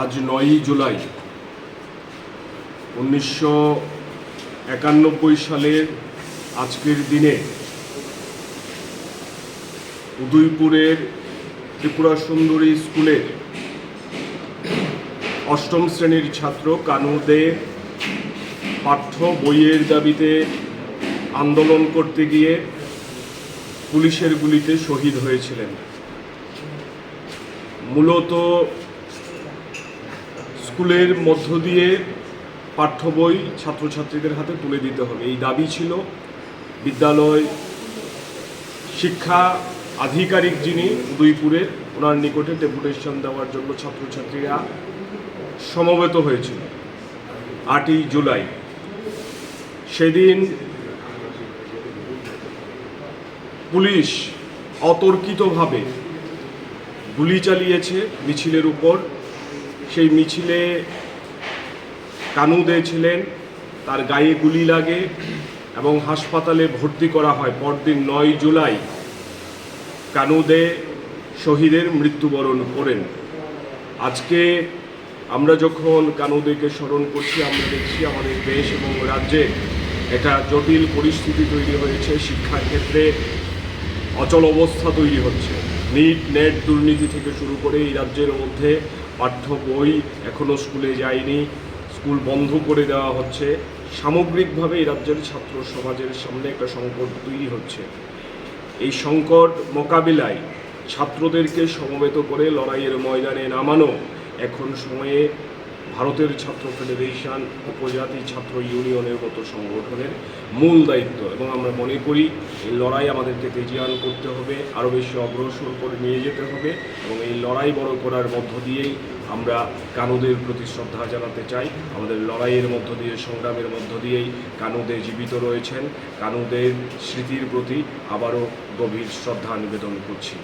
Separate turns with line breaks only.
আজ নয়ই জুলাই, উনিশশো একানব্বই সালের আজকের দিনে উদয়পুরের ত্রিপুরা সুন্দরী স্কুলের অষ্টম শ্রেণির ছাত্র কানুদে পাঠ্য বইয়ের দাবিতে আন্দোলন করতে গিয়ে পুলিশের গুলিতে শহীদ হয়েছিলেন। মূলত স্কুলের মধ্য দিয়ে পাঠ্য বই ছাত্রছাত্রীদের হাতে তুলে দিতে হবে। এই দাবি ছিল বিদ্যালয় শিক্ষা আধিকারিক যিনি উদয়পুরের, ওনার নিকটে ডেপুটেশন দেওয়ার জন্য ছাত্রছাত্রীরা সমবেত হয়েছিল। আটই জুলাই। সেদিন পুলিশ অতর্কিতভাবে গুলি চালিয়েছে মিছিলের উপর। সেই মিছিলে কানুদে ছিলেন, তার গায়ে গুলি লাগে এবং হাসপাতালে ভর্তি করা হয়। পরদিন নয় জুলাই কানুদে শহীদের মৃত্যুবরণ করেন। আজকে আমরা যখন কানুদেকে স্মরণ করছি, আমরা দেখছি আমাদের দেশ এবং রাজ্যে একটা জটিল পরিস্থিতি তৈরি হয়েছে, শিক্ষার ক্ষেত্রে অচল অবস্থা তৈরি হচ্ছে। নিট নেট দুর্নীতি থেকে শুরু করে এই রাজ্যের মধ্যে পাঠ্য বই এখনও স্কুলে যায়নি। স্কুল বন্ধ করে দেওয়া হচ্ছে। সামগ্রিকভাবে এই রাজ্যের ছাত্র সমাজের সামনে একটা সংকট তৈরি হচ্ছে। এই সংকট মোকাবিলায় ছাত্রদেরকে সমবেত করে লড়াইয়ের ময়দানে নামানো এখন সময়ে ভারতের ছাত্র ফেডারেশন, উপজাতি ছাত্র ইউনিয়নের মতো সংগঠনের মূল দায়িত্ব। এবং আমরা মনে করি, এই লড়াই আমাদেরকে তেজিয়ান করতে হবে, আরও বেশি অগ্রসর করে নিয়ে যেতে হবে এবং এই লড়াই বড় করার মধ্য দিয়েই আমরা কানুদের প্রতি শ্রদ্ধা জানাতে চাই। আমাদের লড়াইয়ের মধ্য দিয়ে, সংগ্রামের মধ্য দিয়েই কানুদে জীবিত রয়েছেন। কানুদের স্মৃতির প্রতি আবারও গভীর শ্রদ্ধা নিবেদন করছি।